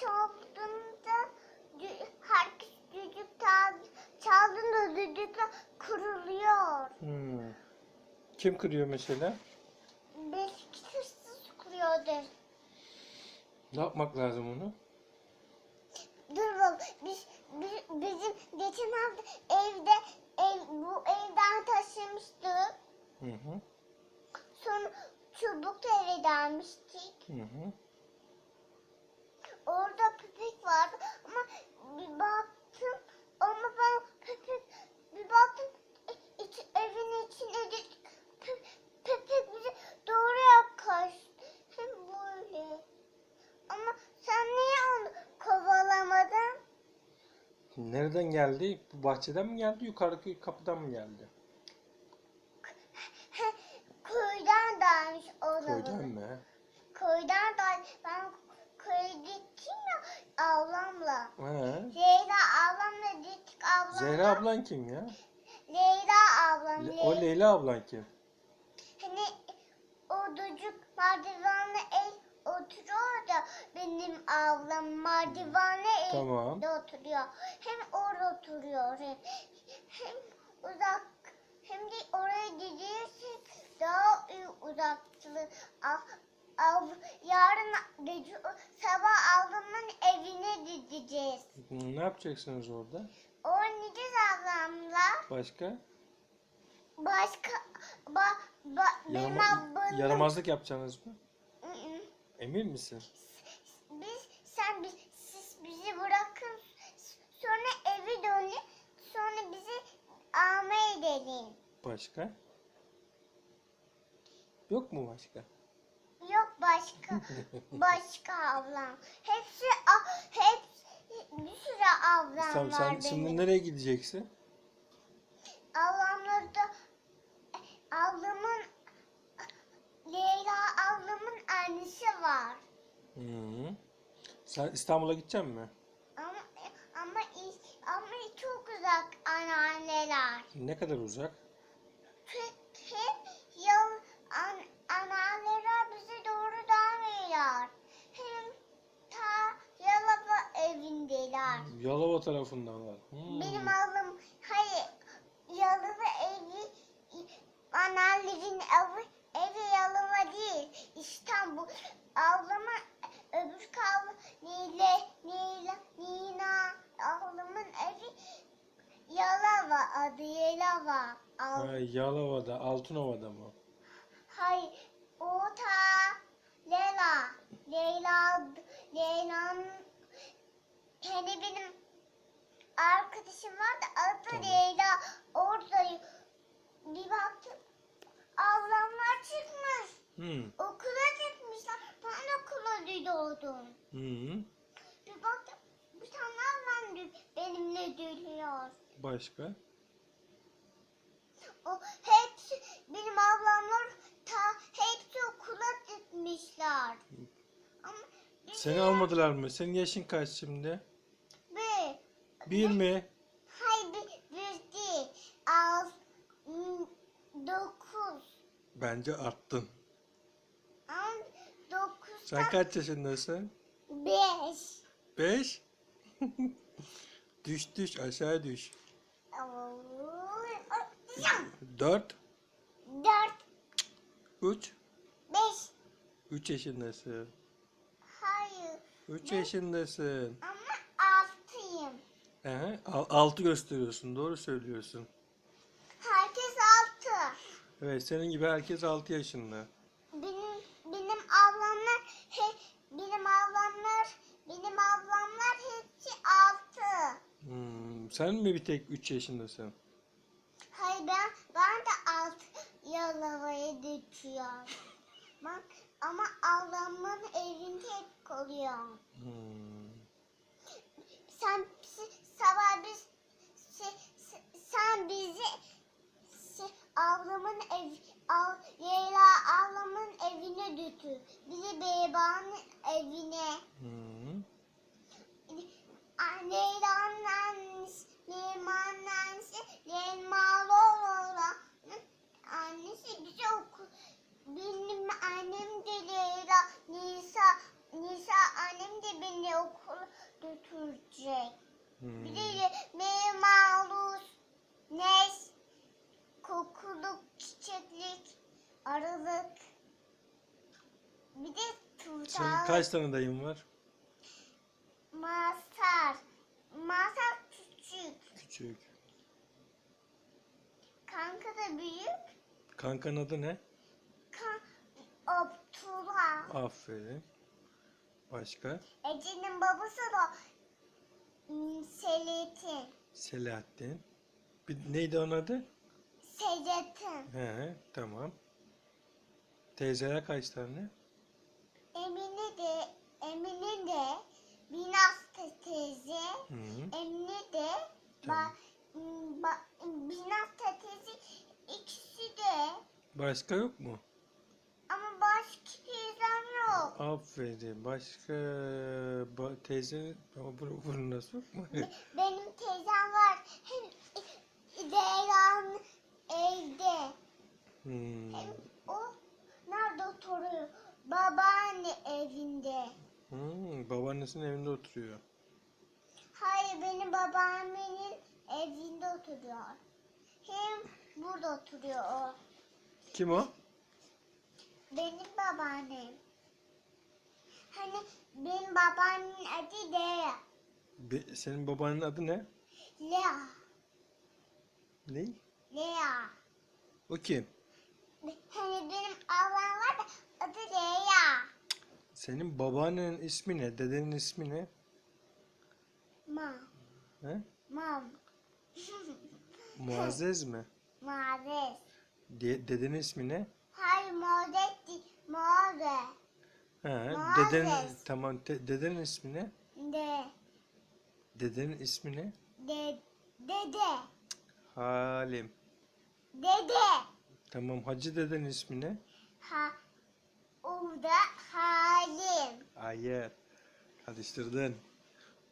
çaldığında herkes düdük çal- çaldığında düdükler kuruluyor. Hmm. Kim kırıyor mesela? Belki hırsız kuruyordur. Ne yapmak lazım onu? Dur bak biz, bi- bizim geçen hafta evde ev, bu evden taşımıştık. Hı hı. Sonra çubuk eve gelmiştik. Hı hı. Orada köpek vardı ama bir baktım ama ben köpek bir baktım e- iç, evin içine de kö- köpek bize doğru yaklaştı. Hem böyle. Ama sen niye onu kovalamadın? Nereden geldi? Bu bahçeden mi geldi? Yukarıdaki kapıdan mı geldi? Köyden dalmış olabilir. Köyden mi? Köyden dalmış. Ben köye gittim ya ablamla. He. Leyla ablamla gittik ablamla. Zehra ablan kim ya? Leyla ablam. Le- o Leyla ablan kim? Hani o çocuk merdivenle el oturuyor da benim ablam merdivenle Tamam. elde oturuyor. Hem orada oturuyor hem, hem uzak hem de oraya gidiyorsak daha iyi uzaklığı. Av, av, yarın gece, sabah ablamın evine gideceğiz. Ne yapacaksınız orada? Başka? Başka ba, ba, benim Yarama- ablam. yaramazlık yapacaksınız mı? Emin misin? Biz sen biz, siz bizi bırakın sonra eve dönün sonra bizi almaya gidelim. Başka? Yok mu başka? Yok başka başka ablam. Hepsi a- hepsi bir sürü ablam Tamam var sen benim. şimdi nereye gideceksin? Ablamlar da ablamın Leyla ablamın annesi var. -hı. Sen İstanbul'a gidecek misin? Ama ama ama çok uzak anneanneler. Ne kadar uzak? Peki yıl an, anneanneler bize doğru dönmüyorlar. Hem ta Yalova evindeler. Yalova tarafındalar. Hmm. Benim ablam hayır Yalova evi anneannenin evi evi Yalova değil İstanbul. Ablamın öbür kavga Nile Nile Nina ablamın evi Yalova adı Yalova. Al, Ha, Yalova'da, Altınova'da mı? hayır o ta Leyla Leyla Leyla'nın hani benim arkadaşım var da adı Tamam. Leyla orada bir baktım ablamlar çıkmış Hı. okula gitmişler ben okula gidiyordum Hı. bir baktım bir tane ablam benimle geliyor Başka? o hepsi benim ablamlar ta hepsi okula gitmişler ama bizi Seni almadılar mı? Senin yaşın kaç şimdi? bir Bir mi? Hayır bir, bir değil. Al, m, dokuz. Bence arttın. Ama dokuz. Sen kaç yaşındasın? Beş. Beş? düş düş aşağı düş. Dört. Dört. Üç. Beş. Üç yaşındasın. Hayır. Üç Ne? yaşındasın. Ama altıyım. Al- altı gösteriyorsun. Doğru söylüyorsun. Herkes altı. Evet senin gibi herkes altı yaşında. Benim benim ablamlar he, benim ablamlar benim ablamlar hepsi altı. Hmm, sen mi bir tek üç yaşındasın? Hayır ben ben de alt yalavaya geçiyorum. Bak ama ablamın evinde hep kalıyorum. Hmm. Sen sabah biz si- sen bizi si- ablamın ev al, Leyla ablamın evine götür. Bizi Beyba'nın evine. Hmm. A- Leyla'nın annesi, Leyma'nın annesi, Leyma Lola'nın annesi bize okul. Benim annem de Leyla, Nisa, Nisa annem de beni okul Hmm. Bir de yemeğe maruz. Neş. Kokuluk, çiçeklik, arılık. Bir de Senin tuğçalık. kaç tane dayın var? Masar. Masar küçük. Küçük. Kanka da büyük. Kankanın adı ne? Kan Abdullah. Aferin. Başka? Ece'nin babası da Selahattin. Selahattin. Bir, neydi onun adı? Selahattin. He, tamam. Teyzeler kaç tane? Emine de Emine de Binas te- teyze. Hı. Emine de Tamam. ba, ba, Binas te- teyze ikisi de Başka yok mu? ama başka teyzem yok. Aferin. Başka ba- teyze yok mu? Benim teyzem var. Hem Zeyran evde. Hmm. Hem o nerede oturuyor? Babaanne evinde. Hmm, babaannesinin evinde oturuyor. Hayır benim babaannemin evinde oturuyor. Hem burada oturuyor o. Kim o? Benim babaannem. Hani benim babaannemin adı Lea. Be- senin babanın adı ne? Lea. Ne? Lea. O kim? Hani benim ablam var da adı Lea. Senin babaannenin ismi ne? Dedenin ismi ne? Ma. He? Mam. Muazzez mi? Muazzez. De- dedenin ismi ne? Hayır Muazzez değil. Muazzez. He, Muazzez. dedenin tamam te- dedenin ismi ne? De. Dedenin ismi ne? De. Dede. Halim. Dede. Tamam Hacı dedenin ismi ne? Ha. Orada Halim. Hayır. Karıştırdın.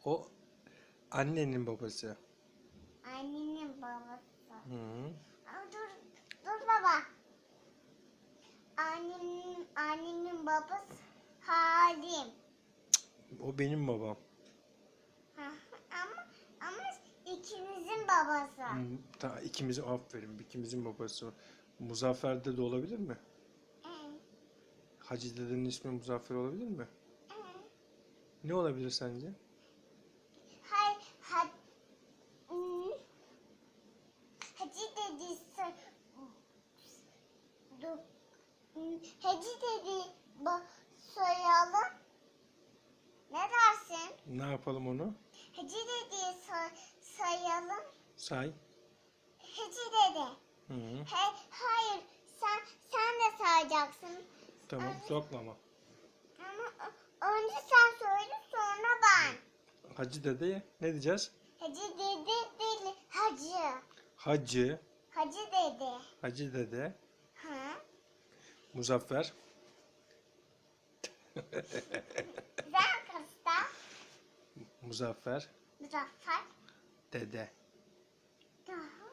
O annenin babası. Annenin babası. Hı. Ama dur, dur baba. Annemin, annemin babası Halim. O benim babam. Ha, ama ama ikimizin babası. Hı, Ta, ikimizin aferin. ikimizin babası. Muzaffer dede olabilir mi? Ee, Hacı dedenin ismi Muzaffer olabilir mi? ee. Ne olabilir sence? Hay, ha, hmm. Hacı dedi so- dur. Hmm, Hacı dedi ba, soyalım. Ne dersin? Ne yapalım onu? Hacı dedi so, sayalım. Say. Hacı dedi. Hı. He, hayır sen sen de sayacaksın. Tamam sokma ama. Ama önce sen söyle sonra ben. Hacı dedeye ne diyeceğiz? Hacı dedi değil hacı. Hacı, Hacı dedi. Hacı dede, Ha? Muzaffer. Muzaffer, Muzaffer. dede. Daha.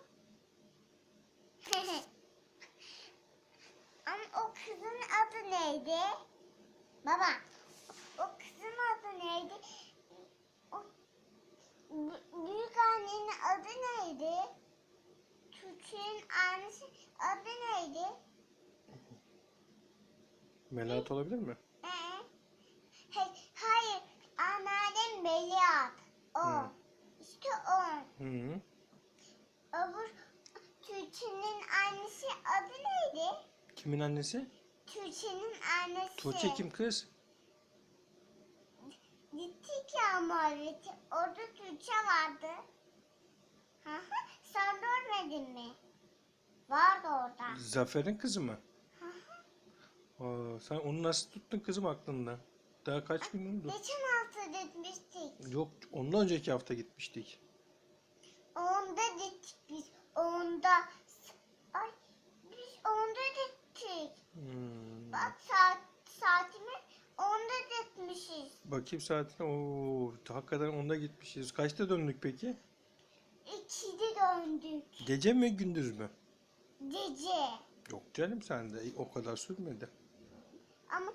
Ama o kızın adı neydi? Baba. O kızın adı neydi? O büyük annenin adı neydi? Tuğçe'nin annesi adı neydi? Melahat olabilir mi? Ee, hey, hayır. Melihat. O. Hı. İşte o. Hı. Öbür Tuğçe'nin annesi adı neydi? Kimin annesi? Tuğçe'nin annesi. Tuğçe kim kız? Gittik ya muhabbeti. Orada Tuğçe vardı. Hı hı. Sen görmedin mi? Vardı orada. Zafer'in kızı mı? Hı hı. Aa, sen onu nasıl tuttun kızım aklında? Daha kaç gün oldu? Geçen. Yok, ondan önceki hafta gitmiştik. Onda gittik biz. Onda. Ay biz onda gittik. Hmm. Bak saat saatimi onda gitmişiz. Bakayım saatine. Oo, hakikaten onda gitmişiz. Kaçta döndük peki? İkide döndük. Gece mi gündüz mü? Gece. Yok canım sen de o kadar sürmedi. Ama